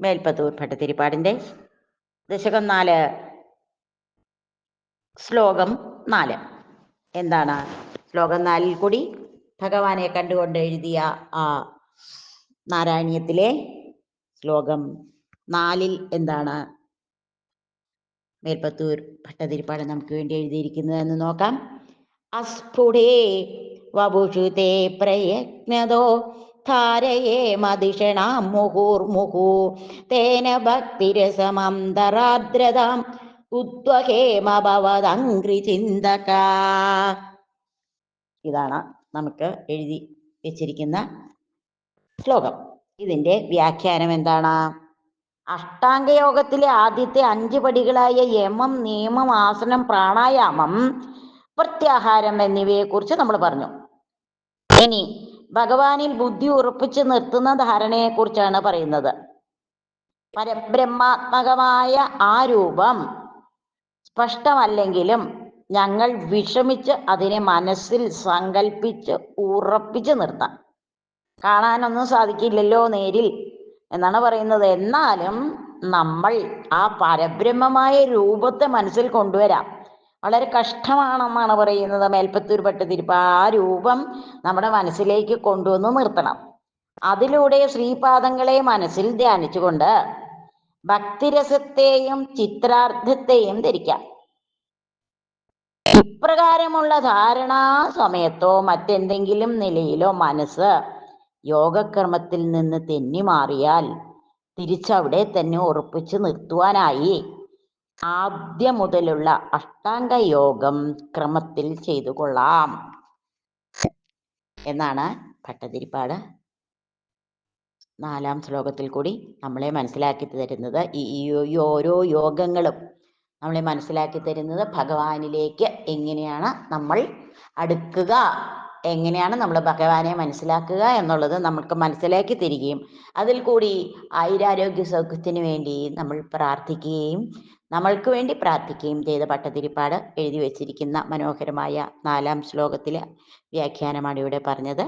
മേൽപ്പത്തൂർ ഭട്ടതിരിപ്പാടിന്റെ ദശകം നാല് ശ്ലോകം നാല്. എന്താണ് ശ്ലോകം നാലിൽ കൂടി ഭഗവാനെ കണ്ടുകൊണ്ട് എഴുതിയ ആ നാരായണീയത്തിലെ ശ്ലോകം നാലിൽ എന്താണ് മേൽപ്പത്തൂർ ഭട്ടതിരിപ്പാട് നമുക്ക് വേണ്ടി എഴുതിയിരിക്കുന്നതെന്ന് നോക്കാം. അസ്ഫുടേ വപുഷുതേ പ്രയജ്ഞതോ ധാരയേ മതിഷണാം മുഹുർമുഹു തേന ഭക്തിരസമന്തരാദ്രതാം ഉദ്വഹേമഭവതങ്ക്രി ചിന്തക. ഇതാണ് നമുക്ക് എഴുതി വെച്ചിരിക്കുന്ന ശ്ലോകം. ഇതിന്റെ വ്യാഖ്യാനം എന്താണ്? അഷ്ടാംഗയോഗത്തിലെ ആദ്യത്തെ അഞ്ച് പടികളായ യമം നിയമം ആസനം പ്രാണായാമം പ്രത്യാഹാരം എന്നിവയെ കുറിച്ച് നമ്മൾ പറഞ്ഞു. ഇനി ഭഗവാനിൽ ബുദ്ധി ഉറപ്പിച്ച് നിർത്തുന്ന ധാരണയെക്കുറിച്ചാണ് പറയുന്നത്. പരബ്രഹ്മാത്മകമായ ആ രൂപം സ്പഷ്ടമല്ലെങ്കിലും ഞങ്ങൾ വിഷമിച്ച് അതിനെ മനസ്സിൽ സങ്കല്പിച്ച് ഉറപ്പിച്ച് നിർത്താം. കാണാനൊന്നും സാധിക്കില്ലല്ലോ നേരിൽ എന്നാണ് പറയുന്നത്. എന്നാലും നമ്മൾ ആ പരബ്രഹ്മമായ രൂപത്തെ മനസ്സിൽ കൊണ്ടുവരാം. വളരെ കഷ്ടമാണെന്നാണ് പറയുന്നത് മേൽപ്പത്തൂർ ഭട്ടതിരിപ്പ. ആ രൂപം നമ്മുടെ മനസ്സിലേക്ക് കൊണ്ടുവന്ന് നിർത്തണം. അതിലൂടെ ശ്രീപാദങ്ങളെ മനസ്സിൽ ധ്യാനിച്ചുകൊണ്ട് ഭക്തിരസത്തെയും ചിത്രാർത്ഥത്തെയും ധരിക്കാം. ഇപ്രകാരമുള്ള ധാരണാ സമയത്തോ മറ്റെന്തെങ്കിലും നിലയിലോ മനസ്സ് യോഗക്രമത്തിൽ നിന്ന് തെന്നി മാറിയാൽ തിരിച്ചവിടെ തന്നെ ഉറപ്പിച്ചു നിർത്തുവാനായി ആദ്യം മുതലുള്ള അഷ്ടാംഗ യോഗം ക്രമത്തിൽ ചെയ്തു കൊള്ളാം. എന്നാണ് ഭട്ടതിരിപ്പാട്. നാലാം ശ്ലോകത്തിൽ കൂടി നമ്മളെ മനസ്സിലാക്കി തരുന്നത് ഈ ഓരോ യോഗങ്ങളും നമ്മളെ മനസ്സിലാക്കി തരുന്നത് ഭഗവാനിലേക്ക് എങ്ങനെയാണ് നമ്മൾ അടുക്കുക. എങ്ങനെയാണ് നമ്മൾ ഭഗവാനെ മനസ്സിലാക്കുക എന്നുള്ളത് നമുക്ക് മനസ്സിലാക്കി തരികയും അതിൽ കൂടി ആയുരാരോഗ്യ സൗഖ്യത്തിന് വേണ്ടി നമ്മൾ പ്രാർത്ഥിക്കുകയും നമ്മൾക്ക് വേണ്ടി പ്രാർത്ഥിക്കുകയും ചെയ്ത പട്ടതിരിപ്പാട് എഴുതി വച്ചിരിക്കുന്ന മനോഹരമായ നാലാം ശ്ലോകത്തിലെ വ്യാഖ്യാനമാണ് ഇവിടെ പറഞ്ഞത്.